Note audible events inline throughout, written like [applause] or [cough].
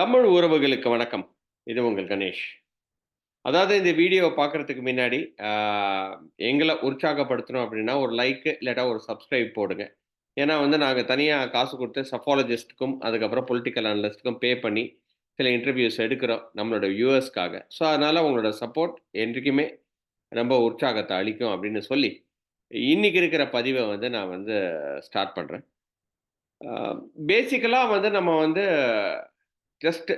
தமிழ் உறவுகளுக்கு வணக்கம். இது உங்கள் கணேஷ். அதாவது இந்த வீடியோவை பார்க்கறதுக்கு முன்னாடி, எங்களை உற்சாகப்படுத்தணும் அப்படின்னா, ஒரு லைக்கு இல்லாட்டா ஒரு சப்ஸ்கிரைப் போடுங்க. ஏன்னா வந்து நாங்கள் தனியாக காசு கொடுத்து சஃபாலஜிஸ்ட்டுக்கும் அதுக்கப்புறம் பொலிட்டிக்கல் அனலிஸ்ட்டுக்கும் பே பண்ணி, சில இன்டர்வியூஸ் எடுக்கிறோம். நம்மளோட வியூவர்ஸ்க்காக. ஸோ, அதனால் உங்களோட சப்போர்ட் என்றைக்குமே ரொம்ப உற்சாகத்தை அளிக்கும் அப்படின்னு சொல்லி, இன்னைக்கு இருக்கிற பதிவை வந்து நான் வந்து ஸ்டார்ட் பண்ணுறேன் பேசிக்கலாக வந்து நம்ம வந்து ஜஸ்ட்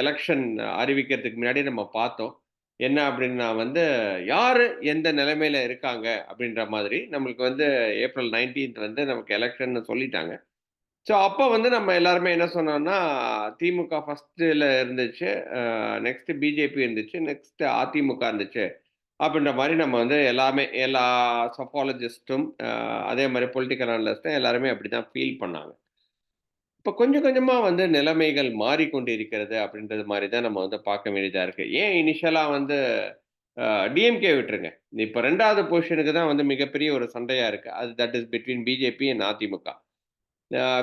எலெக்ஷன் அறிவிக்கிறதுக்கு முன்னாடி நம்ம பார்த்தோம். என்ன அப்படின்னா வந்து, யார் எந்த நிலைமையில இருக்காங்க அப்படின்ற மாதிரி, நம்மளுக்கு வந்து ஏப்ரல் 19த் வந்து நமக்கு எலெக்ஷன் சொல்லிட்டாங்க. ஸோ, அப்போ வந்து நம்ம எல்லாருமே என்ன சொன்னோம்னா, திமுக ஃபஸ்ட்டில் இருந்துச்சு. நெக்ஸ்ட் பிஜேபி இருந்துச்சு. நெக்ஸ்ட் அதிமுக இருந்துச்சு. அப்படின்ற மாதிரி நம்ம வந்து எல்லாமே எல்லா சஃபாலஜிஸ்ட்டும், அதே மாதிரி பொலிட்டிக்கல் அனலிஸ்ட்டும் எல்லாருமே அப்படிதான் ஃபீல் பண்ணாங்க. இப்போ கொஞ்சம் கொஞ்சமாக வந்து நிலைமைகள் மாறிக்கொண்டு இருக்கிறது அப்படின்றது மாதிரி தான் நம்ம வந்து பார்க்க வேண்டியதாக இருக்குது ஏன் இனிஷியலாக வந்து டிஎம்கே விட்டுருங்க. இப்போ ரெண்டாவது பொசிஷனுக்கு தான் வந்து மிகப்பெரிய ஒரு சண்டையாக இருக்குது அது that is between BJP and AIADMK.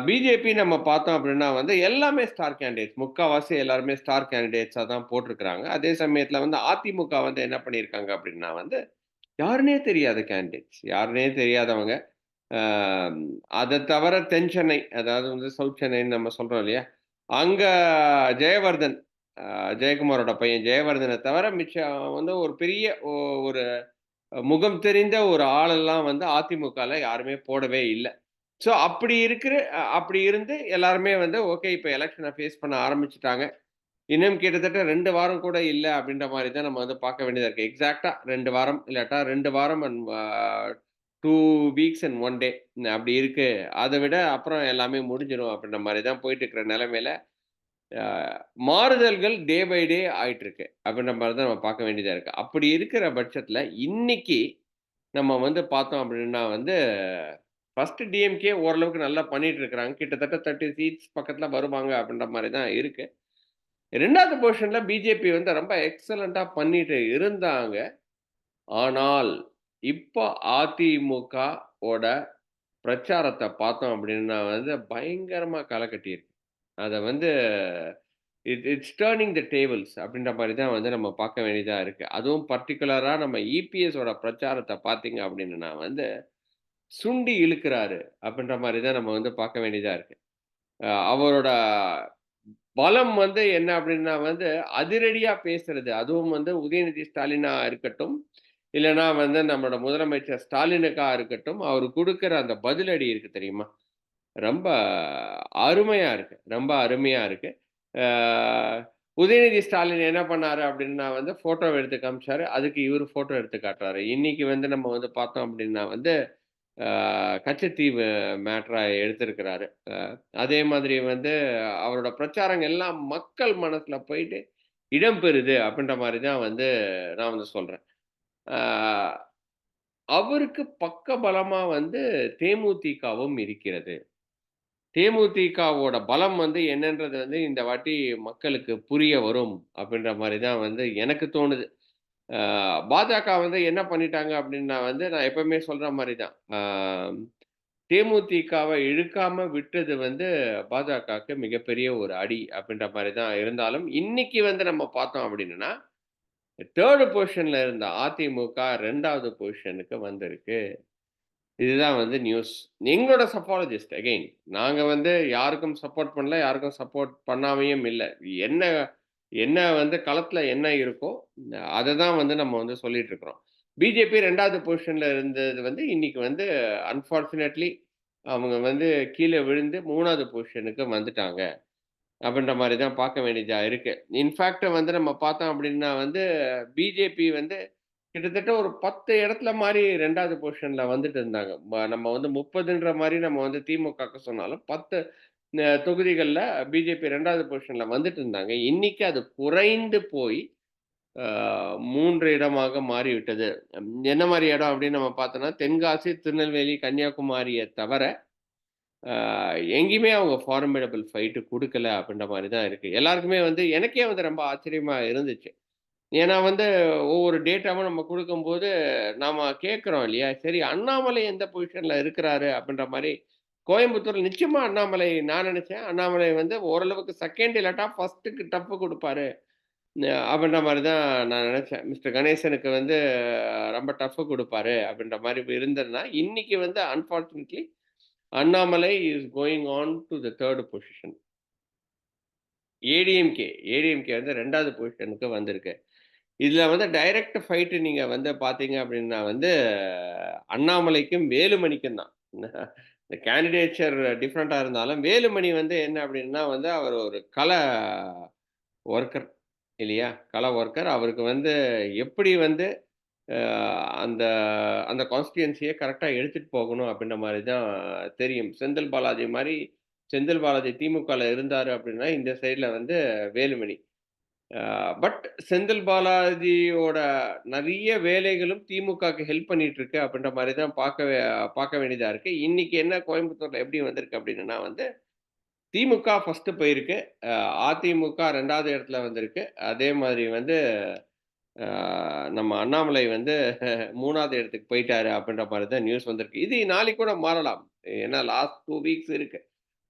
BJP நம்ம பார்த்தோம் அப்படின்னா வந்து எல்லாமே ஸ்டார் கேண்டிடேட்ஸ். முக்கால்வாசி எல்லாருமே ஸ்டார் கேண்டிடேட்ஸாக தான் போட்டிருக்கிறாங்க. அதே சமயத்தில் வந்து அதிமுக வந்து என்ன பண்ணியிருக்காங்க அப்படின்னா வந்து, யாருனே தெரியாத கேண்டிடேட்ஸ். யாருனே தெரியாதவங்க. அதை தவிர தென் சென்னை, அதாவது வந்து சவுத் சென்னைன்னு நம்ம சொல்றோம் இல்லையா? அங்கே ஜெயவர்தன், ஜெயக்குமாரோட பையன் ஜெயவர்தனை தவிர மிச்சம் வந்து ஒரு பெரிய ஒரு முகம் தெரிந்த ஒரு ஆளெல்லாம் வந்து அதிமுகவில் யாருமே போடவே இல்லை. ஸோ, அப்படி இருக்கிற அப்படி இருந்து எல்லாருமே வந்து ஓகே இப்போ எலெக்ஷனை ஃபேஸ் பண்ண ஆரம்பிச்சிட்டாங்க. இன்னும் கிட்டத்தட்ட ரெண்டு வாரம் கூட இல்லை அப்படின்ற மாதிரி தான் நம்ம வந்து பார்க்க வேண்டியதாக இருக்குது எக்ஸாக்டாக ரெண்டு வாரம் இல்லாட்டா ரெண்டு வாரம் and two weeks and one day அப்படி இருக்கு. அதை விட அப்புறம் எல்லாமே முடிஞ்சிடும் அப்படின்ற மாதிரி தான் போயிட்டு இருக்கிற நிலைமையில, மாறுதல்கள் டே பை டே ஆயிட்டு இருக்கு. அப்படின்ற மாதிரி தான் நம்ம பார்க்க வேண்டியதா இருக்கு. அப்படி இருக்கிற பட்சத்துல இன்னைக்கு நம்ம வந்து பார்த்தோம் அப்படின்னா வந்து, ஃபர்ஸ்ட் டிஎம்கே ஓரளவுக்கு நல்லா பண்ணிட்டு இருக்கிறாங்க. கிட்டத்தட்ட 30 சீட்ஸ் பக்கத்துல வருவாங்க அப்படின்ற மாதிரி தான் இருக்கு. ரெண்டாவது பொசிஷன்ல பிஜேபி வந்து ரொம்ப எக்ஸலென்ட்டா பண்ணிட்டு இருந்தாங்க. ஆனால், இப்போ அதிமுக ஓட பார்த்தோம் அப்படின்னா வந்து பயங்கரமாக களைக்கட்டியிருக்கு அதை வந்து it it's turning the tables அப்படின்ற மாதிரி தான் வந்து நம்ம பார்க்க வேண்டியதாக இருக்குது அதுவும் பர்டிகுலராக நம்ம இபிஎஸோட பிரச்சாரத்தை பார்த்தீங்க அப்படின்னா வந்து, சுண்டி இழுக்கிறாரு அப்படின்ற மாதிரி தான் நம்ம வந்து பார்க்க வேண்டியதாக இருக்குது அவரோட பலம் வந்து என்ன அப்படின்னா வந்து, அதிரடியாக பேசுறது. அதுவும் வந்து உதயநிதி ஸ்டாலினா இருக்கட்டும், இல்லைன்னா வந்து நம்மளோட முதலமைச்சர் ஸ்டாலினுக்கா இருக்கட்டும், அவர் கொடுக்குற அந்த பதிலடி இருக்கு தெரியுமா? ரொம்ப அருமையா இருக்கு. ரொம்ப அருமையா இருக்கு. உதயநிதி ஸ்டாலின் என்ன பண்ணாரு அப்படின்னா வந்து, ஃபோட்டோ எடுத்து காமிச்சாரு. அதுக்கு இவர் ஃபோட்டோ எடுத்து காட்டுறாரு. இன்னைக்கு வந்து நம்ம வந்து பார்த்தோம் அப்படின்னா வந்து, கச்சத்தீவு மேட்ரா எடுத்திருக்கிறாரு. அதே மாதிரி வந்து அவரோட பிரச்சாரங்கள் எல்லாம் மக்கள் மனசுல போயிட்டு இடம் பெறுது அப்படின்ற மாதிரி தான் வந்து நான் வந்து சொல்றேன். அவருக்கு பக்க பலமாக வந்து தேமுதிகவும் இருக்கிறது. தேமுதிகவோட பலம் வந்து என்னன்றது வந்து இந்த வாட்டி மக்களுக்கு புரிய வரும் அப்படின்ற மாதிரி தான் வந்து எனக்கு தோணுது. பாஜக வந்து என்ன பண்ணிட்டாங்க அப்படின்னா வந்து, நான் எப்பவுமே சொல்ற மாதிரி தான். தேமுதிகவை இழுக்காமல் இழுக்காம விட்டது வந்து பாஜகவுக்கு மிகப்பெரிய ஒரு அடி அப்படின்ற மாதிரி தான் இருந்தாலும், இன்னைக்கு வந்து நம்ம பார்த்தோம் அப்படின்னா, தேர்டு பொசிஷனில் இருந்த அதிமுக ரெண்டாவது பொசிஷனுக்கு வந்திருக்கு. இதுதான் வந்து நியூஸ். எங்களோட சப்போலஜிஸ்ட் அகெயின் நாங்கள் வந்து யாருக்கும் சப்போர்ட் பண்ணல, யாருக்கும் சப்போர்ட் பண்ணாமையும் இல்லை என்ன என்ன வந்து களத்தில் என்ன இருக்கோ, அதை தான் வந்து நம்ம வந்து சொல்லிட்டு இருக்கிறோம். பிஜேபி ரெண்டாவது பொசிஷனில் இருந்தது வந்து இன்னைக்கு வந்து அன்பார்ச்சுனேட்லி அவங்க வந்து கீழே விழுந்து மூணாவது பொசிஷனுக்கு வந்துட்டாங்க. அப்படின்ற மாதிரி தான் பார்க்க வேண்டியதாக இருக்குது இன்ஃபேக்டை வந்து நம்ம பார்த்தோம் அப்படின்னா வந்து, பிஜேபி வந்து கிட்டத்தட்ட ஒரு 10 இடத்துல மாதிரி ரெண்டாவது பொசிஷனில் வந்துட்டு இருந்தாங்க. நம்ம வந்து முப்பதுன்ற மாதிரி நம்ம வந்து திமுகக்கு சொன்னாலும் பத்து தொகுதிகளில் பிஜேபி ரெண்டாவது பொசிஷனில் வந்துட்டு இருந்தாங்க. இன்னைக்கு அது குறைந்து போய் மூன்று இடமாக மாறிவிட்டது. என்ன மாதிரி இடம் அப்படின்னு நம்ம பார்த்தோம்னா, தென்காசி, திருநெல்வேலி, கன்னியாகுமரியை தவிர, எங்கேயுமே அவங்க ஃபார்மிடபிள் ஃபைட்டு கொடுக்கல அப்படின்ற மாதிரி தான் இருக்குது எல்லாருக்குமே வந்து எனக்கே வந்து ரொம்ப ஆச்சரியமாக இருந்துச்சு. ஏன்னா வந்து ஒவ்வொரு டேட்டாவும் நம்ம கொடுக்கும்போது நாம் கேட்குறோம் இல்லையா? சரி அண்ணாமலை எந்த பொசிஷனில் இருக்கிறாரு அப்படின்ற மாதிரி கோயம்புத்தூரில் நிச்சயமாக அண்ணாமலை நான் நினச்சேன் அண்ணாமலை வந்து ஓரளவுக்கு செகண்ட் இல்லாட்டா ஃபர்ஸ்ட்டுக்கு டப்பு கொடுப்பாரு அப்படின்ற மாதிரி தான் நான் நினச்சேன் மிஸ்டர் கணேசனுக்கு வந்து ரொம்ப டஃப் கொடுப்பாரு அப்படின்ற மாதிரி இருந்ததுன்னா, இன்னைக்கு வந்து unfortunately Annamalai is going on to the 3 position. ADMK ADMK வந்து ரெண்டாவது பொசிஷனுக்கு வந்திருக்கு. இதில் வந்து டைரக்ட் ஃபைட்டு நீங்கள் வந்து பார்த்தீங்க அப்படின்னா வந்து, அண்ணாமலைக்கும், வேலுமணிக்கும் தான். இந்த கேண்டிடேச்சர் டிஃப்ரெண்ட்டாக இருந்தாலும், வேலுமணி வந்து என்ன அப்படின்னா வந்து, அவர் ஒரு கலை ஒர்க்கர் இல்லையா? கலை ஒர்க்கர். அவருக்கு வந்து எப்படி வந்து அந்த அந்த கான்ஸ்டியன்சியை கரெக்டாக எடுத்துகிட்டு போகணும் அப்படின்ற மாதிரி தான் தெரியும். செந்தில் பாலாஜி மாதிரி செந்தில் பாலாஜி திமுகவில் இருந்தார் அப்படின்னா, இந்த சைடில் வந்து வேலுமணி. பட் செந்தில் பாலாஜியோட நிறைய வேலைகளும் திமுகக்கு ஹெல்ப் பண்ணிட்டு இருக்கு அப்படின்ற மாதிரி தான் பார்க்க பார்க்க வேண்டியதாக இருக்கு. இன்னைக்கு என்ன கோயம்புத்தூர்ல எப்படி வந்திருக்கு அப்படின்னா வந்து, திமுக ஃபர்ஸ்ட் போயிருக்கு. அதிமுக ரெண்டாவது இடத்துல வந்திருக்கு. அதே மாதிரி வந்து நம்ம அண்ணாமலை வந்து [laughs] மூணாவது இடத்துக்கு போயிட்டாரு அப்படின்ற மாதிரி தான் நியூஸ் வந்திருக்கு. இது நாளைக்கு கூட மாறலாம். ஏன்னா லாஸ்ட் டூ வீக்ஸ் இருக்கு.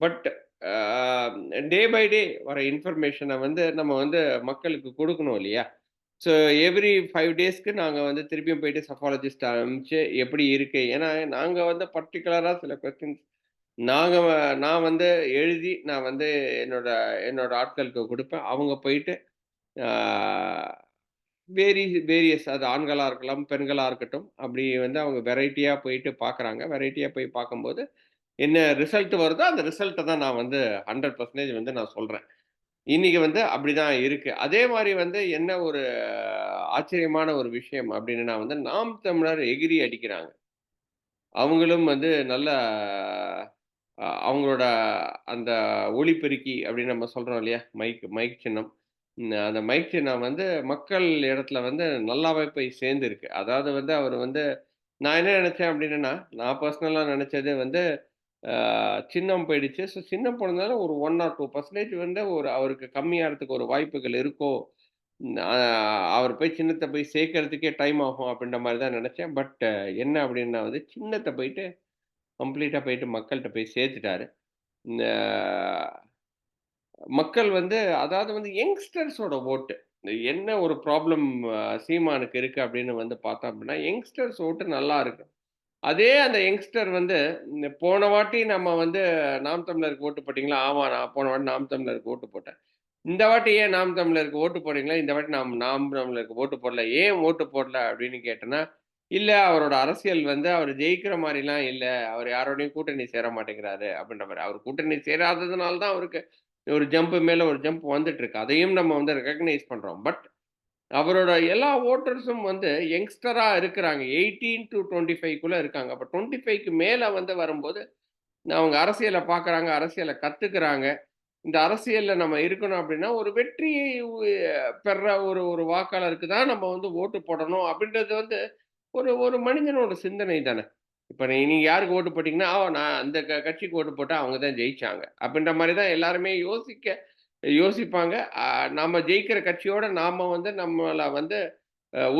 பட் டே பை டே வர இன்ஃபர்மேஷனை வந்து நம்ம வந்து மக்களுக்கு கொடுக்கணும் இல்லையா? ஸோ எவ்ரி ஃபைவ் டேஸ்க்கு நாங்கள் வந்து திருப்பியும் போயிட்டு சஃபாலஜிஸ்ட் ஆரம்பிச்சு எப்படி இருக்கு? ஏன்னா நாங்கள் வந்து பர்டிகுலராக சில கொஸ்டின்ஸ் நாங்கள் நான் வந்து எழுதி நான் வந்து என்னோட என்னோட ஆட்களுக்கு கொடுப்பேன் அவங்க போயிட்டு வேரி வேரியஸ் அது ஆண்களாக இருக்கலாம், பெண்களாக இருக்கட்டும். அப்படி வந்து அவங்க வெரைட்டியாக போயிட்டு பார்க்குறாங்க. வெரைட்டியாக போய் பார்க்கும்போது, என்ன ரிசல்ட் வருதோ அந்த ரிசல்ட்டை தான் நான் வந்து 100% வந்து நான் சொல்கிறேன் இன்னைக்கு வந்து அப்படிதான் இருக்குது அதே மாதிரி வந்து என்ன ஒரு ஆச்சரியமான ஒரு விஷயம் அப்படின்னா வந்து, நாம் தமிழர் எகிரி அடிக்கிறாங்க. அவங்களும் வந்து நல்ல அவங்களோட அந்த ஒளிப்பெருக்கி அப்படின்னு நம்ம சொல்கிறோம் இல்லையா? மைக் மைக் சின்னம். அந்த மைக் நான் வந்து மக்கள் இடத்துல வந்து நல்லாவே போய் சேர்ந்துருக்கு அதாவது வந்து அவர் வந்து நான் என்ன நினச்சேன் அப்படின்னா, நான் பர்சனலாக நினச்சது வந்து சின்னம் போயிடுச்சு. ஸோ சின்னம் போனதுனால ஒரு ஒன் ஆர் டூ பர்சன்டேஜ் வந்து ஒரு அவருக்கு கம்மியாகிறதுக்கு ஒரு வாய்ப்புகள் இருக்கோ! அவர் போய் சின்னத்தை போய் சேர்க்கறதுக்கே டைம் ஆகும் அப்படின்ற மாதிரி தான் நினச்சேன் பட் என்ன அப்படின்னா வந்து சின்னத்தை போயிட்டு கம்ப்ளீட்டாக போயிட்டு மக்கள்கிட்ட போய் சேர்த்துட்டாரு. மக்கள் வந்து அதாவது வந்து யங்ஸ்டர்ஸோட ஓட்டு. என்ன ஒரு ப்ராப்ளம் சீமானுக்கு இருக்கு அப்படின்னு வந்து பார்த்தோம் அப்படின்னா, யங்ஸ்டர்ஸ் ஓட்டு நல்லா இருக்கு. அதே அந்த யங்ஸ்டர் வந்து போன வாட்டி நம்ம வந்து நாம் தமிழருக்கு ஓட்டு போட்டீங்களா? ஆமா நான் போன வாட்டி நாம் தமிழருக்கு ஓட்டு போட்டேன். இந்த வாட்டி ஏன் நாம் தமிழருக்கு ஓட்டு போடுறீங்களா? இந்த வாட்டி நாம் நாம் தமிழருக்கு ஓட்டு போடல. ஏன் ஓட்டு போடல அப்படின்னு கேட்டேன்னா, இல்ல அவரோட அரசியல் வந்து அவர் ஜெயிக்கிற மாதிரிலாம் இல்ல. அவர் யாரோடையும் கூட்டணி சேர மாட்டேங்கிறாரு அப்படின்ற மாதிரி அவர் கூட்டணி சேராததுனால தான் அவருக்கு ஒரு ஜம்ப் மேல ஒரு ஜம்ப் வந்துட்டு இருக்கு. அதையும் நம்ம வந்து ரெக்கக்னைஸ் பண்றோம். பட் அவரோட எல்லா ஓட்டர்ஸும் வந்து யங்ஸ்டரா இருக்கிறாங்க. 18-25க்குள்ள இருக்காங்க. அப்ப 25க்கு மேல வந்து வரும்போது, அவங்க அரசியலை பார்க்குறாங்க, அரசியலை கத்துக்கிறாங்க. இந்த அரசியல்ல நம்ம இருக்கணும் அப்படின்னா, ஒரு வெற்றியை பெற ஒரு ஒரு வாக்காளருக்கு தான் நம்ம வந்து ஓட்டு போடணும் அப்படின்றது வந்து ஒரு ஒரு மனிதனோட சிந்தனை தானே. இப்போ நீ யாருக்கு ஓட்டு போட்டிங்கன்னா நான் அந்த க கட்சிக்கு ஓட்டு போட்டால் அவங்க தான் ஜெயிச்சாங்க." அப்படின்ற மாதிரி தான் எல்லாருமே யோசிக்க யோசிப்பாங்க. நாம் ஜெயிக்கிற கட்சியோட நாம வந்து நம்மளை வந்து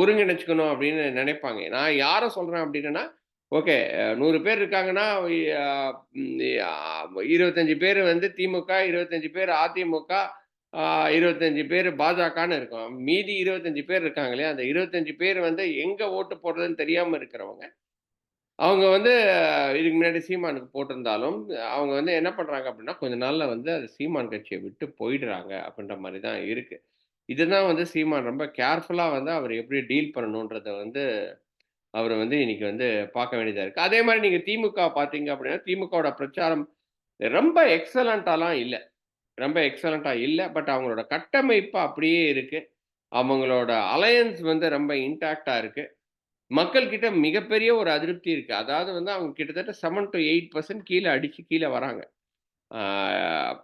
ஒருங்கிணைச்சிக்கணும் ஒருங்கிணைச்சுக்கணும் அப்படின்னு நினைப்பாங்க. நான் யாரை சொல்கிறேன் அப்படின்னா, ஓகே நூறு பேர் இருக்காங்கன்னா, இருபத்தஞ்சி பேர் வந்து திமுக, 25 பேர் அதிமுக, இருபத்தஞ்சி பேர் பாஜகன்னு இருக்கும். மீதி 25 பேர் இருக்காங்க இல்லையா? அந்த 25 பேர் வந்து எங்கே ஓட்டு போடுறதுன்னு தெரியாமல் இருக்கிறவங்க. அவங்க வந்து இதுக்கு முன்னாடி சீமானுக்கு போட்டிருந்தாலும், அவங்க வந்து என்ன பண்ணுறாங்க அப்படின்னா, கொஞ்ச நாளில் வந்து அது சீமான் கட்சியை விட்டு போயிடுறாங்க அப்படின்ற மாதிரி தான் இருக்குது இதுதான் வந்து சீமான் ரொம்ப கேர்ஃபுல்லாக வந்து அவர் எப்படி டீல் பண்ணணுன்றத வந்து, அவர் வந்து இன்னைக்கு வந்து பார்க்க வேண்டியதாக இருக்குது அதே மாதிரி நீங்கள் திமுக பார்த்தீங்க அப்படின்னா, திமுகவோட பிரச்சாரம் ரொம்ப எக்ஸலண்ட்டாலாம் இல்லை. ரொம்ப எக்ஸலண்ட்டாக இல்லை. பட் அவங்களோட கட்டமைப்பு அப்படியே இருக்குது அவங்களோட அலையன்ஸ் வந்து ரொம்ப இன்டாக்டாக இருக்குது மக்கள் கிட்ட மிகப்பெரிய ஒரு அதிருப்தி இருக்கு. அதாவது வந்து அவங்க கிட்டத்தட்ட செவன் டு எயிட் பர்சன்ட் கீழே அடிச்சு கீழே வராங்க.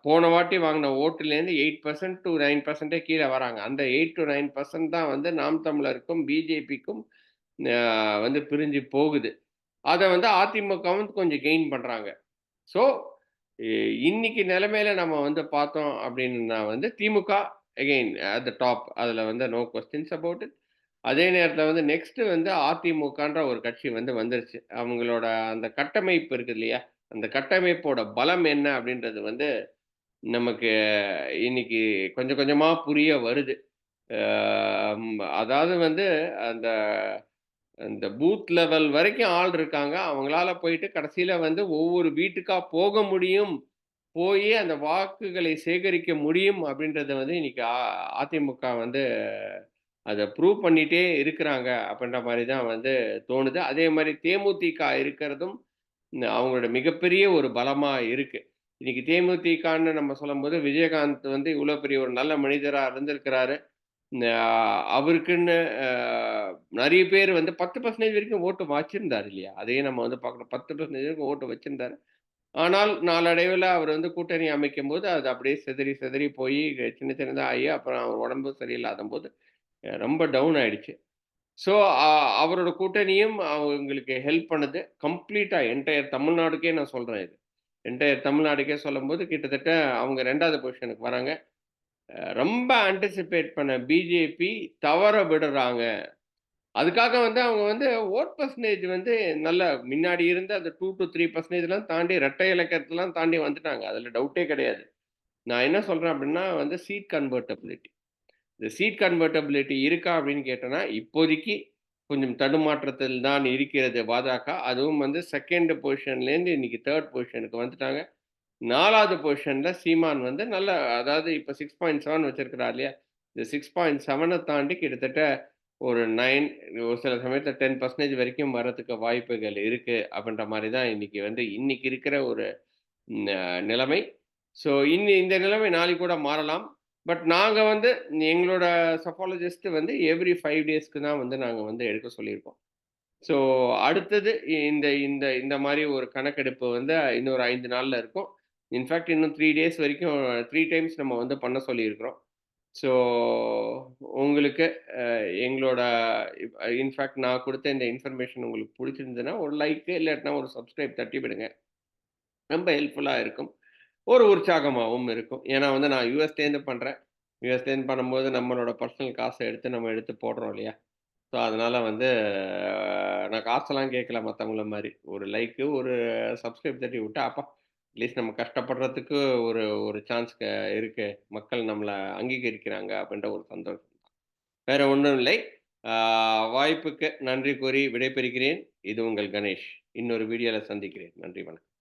போன வாட்டி வாங்கின ஓட்டுலேருந்து எயிட் பர்சன்ட் டூ நைன் பர்சன்டே கீழே வராங்க. அந்த 8-9% தான் வந்து நாம் தமிழருக்கும், பிஜேபிக்கும் வந்து பிரிஞ்சு போகுது. அதை வந்து அதிமுகவும் கொஞ்சம் கெயின் பண்ணுறாங்க ஸோ இன்னைக்கு நிலைமையில நம்ம வந்து பார்த்தோம் அப்படின்னா வந்து DMK again at the top. அதில் வந்து நோ கொஸ்டின்ஸ் அபவுட் இட். அதே நேரத்தில் வந்து நெக்ஸ்ட்டு வந்து அதிமுகன்ற ஒரு கட்சி வந்து வந்துருச்சு. அவங்களோட அந்த கட்டமைப்பு இருக்குது இல்லையா? அந்த கட்டமைப்போட பலம் என்ன அப்படின்றது வந்து நமக்கு இன்னைக்கு கொஞ்சம் கொஞ்சமாக புரிய வருது. அதாவது வந்து அந்த அந்த பூத் லெவல் வரைக்கும் ஆள் இருக்காங்க. அவங்களால போயிட்டு கடைசியில் வந்து ஒவ்வொரு வீட்டுக்காக போக முடியும். போய் அந்த வாக்குகளை சேகரிக்க முடியும் அப்படின்றத வந்து இன்னைக்கு அதிமுக வந்து அதை ப்ரூவ் பண்ணிட்டே இருக்கிறாங்க அப்படின்ற மாதிரி தான் வந்து தோணுது. அதே மாதிரி தேமுதிக இருக்கிறதும் அவங்களோட மிகப்பெரிய ஒரு பலமாக இருக்குது இன்னைக்கு தேமுதிகன்னு நம்ம சொல்லும்போது, விஜயகாந்த் வந்து இவ்வளோ பெரிய ஒரு நல்ல மனிதராக இருந்திருக்கிறாரு. அவருக்குன்னு நிறைய பேர் வந்து 10% வரைக்கும் ஓட்டு வச்சிருந்தார் இல்லையா? அதையும் நம்ம வந்து பார்க்கணும். 10% வரைக்கும் ஓட்டு வச்சிருந்தாரு. ஆனால் நாளடைவில் அவர் வந்து கூட்டணி அமைக்கும் போது அது அப்படியே சிதறி சிதறி போய் சின்ன சின்னதாக ஆகி அப்புறம் அவர் உடம்பு சரியில்லாத போது ரொம்ப டவுன் ஆயிடுச்சு. ஸோ அவரோட கூட்டணியும் அவங்களுக்கு ஹெல்ப் பண்ணுது. கம்ப்ளீட்டாக என்டையர் தமிழ்நாடுக்கே நான் சொல்கிறேன் இது. என்டையர் தமிழ்நாடுக்கே சொல்லும்போது கிட்டத்தட்ட அவங்க ரெண்டாவது பொசிஷனுக்கு வராங்க. ரொம்ப ஆன்டிசிபேட் பண்ண பிஜேபி தவற விடுறாங்க. அதுக்காக வந்து அவங்க வந்து ஓட் பர்சன்டேஜ் வந்து நல்ல முன்னாடி இருந்த அந்த டூ டு த்ரீ பர்சன்டேஜ்லாம் தாண்டி ரெட்டை இலக்கத்தலாம் தாண்டி வந்துட்டாங்க. அதில் டவுட்டே கிடையாது. நான் என்ன சொல்கிறேன் அப்படின்னா வந்து சீட் கன்வெர்ட்டபிலிட்டி. இந்த சீட் கன்வெர்டபிலிட்டி இருக்கா அப்படின்னு கேட்டோன்னா இப்போதைக்கு கொஞ்சம் தடுமாற்றத்தில் தான் இருக்கிறது பாஜக. அதுவும் வந்து செகண்ட் பொசிஷன்லேருந்து இன்னைக்கு தேர்ட் பொசிஷனுக்கு வந்துட்டாங்க. நாலாவது பொசிஷனில் சீமான் வந்து நல்ல அதாவது இப்ப 6.7 வச்சிருக்கிறார் இல்லையா? இந்த 6.7 தாண்டி கிட்டத்தட்ட ஒரு நைன் ஒரு சில சமயத்தில் டென் பர்சன்டேஜ் வரைக்கும் வர்றதுக்கு வாய்ப்புகள் இருக்குது அப்படின்ற மாதிரி தான் இன்றைக்கி வந்து இன்றைக்கி இருக்கிற ஒரு நிலைமை. ஸோ இன்னி இந்த நிலைமை நாளைக்கு கூட மாறலாம். பட் நாங்கள் வந்து எங்களோட சஃபாலஜிஸ்ட் வந்து எவ்ரி ஃபைவ் டேஸ்க்கு தான் வந்து நாங்கள் வந்து எடுக்க சொல்லியிருக்கோம். ஸோ அடுத்தது இந்த இந்த இந்த மாதிரி ஒரு கணக்கெடுப்பு வந்து இன்னொரு ஐந்து நாளில் இருக்கும். இன்ஃபேக்ட் இன்னும் த்ரீ டேஸ் வரைக்கும் த்ரீ டைம்ஸ் நம்ம வந்து பண்ண சொல்லியிருக்கிறோம். ஸோ உங்களுக்கு எங்களோட இன்ஃபேக்ட் நான் கொடுத்த இந்த இன்ஃபர்மேஷன் உங்களுக்கு பிடிச்சிருந்ததுன்னா ஒரு லைக்கு இல்லாட்டினா ஒரு சப்ஸ்கிரைப் தட்டி விடுங்க. ரொம்ப ஹெல்ப்ஃபுல்லாக இருக்கும். ஒரு உற்சாகமாகவும் இருக்கும். ஏன்னா வந்து நான் யூஎஸ்லேருந்து பண்ணுறேன் யூஎஸ்லேருந்து பண்ணும்போது நம்மளோட பர்சனல் காசை எடுத்து நம்ம எடுத்து போடுறோம் இல்லையா? ஸோ அதனால் வந்து நான் காசெல்லாம் கேட்கல மற்றவங்கள மாதிரி ஒரு லைக்கு, ஒரு சப்ஸ்கிரைப் தட்டி விட்டா, அப்பா! அட்லீஸ்ட் நம்ம கஷ்டப்படுறதுக்கு ஒரு ஒரு சான்ஸ் க இருக்கு. மக்கள் நம்மளை அங்கீகரிக்கிறாங்க அப்படின்ற ஒரு சந்தோஷம். வேற ஒன்றும் இல்லை. வாய்ப்புக்கு நன்றி கூறி விடைபெறுகிறேன். இது உங்கள் கணேஷ். இன்னொரு வீடியோவில் சந்திக்கிறேன். நன்றி, வணக்கம்.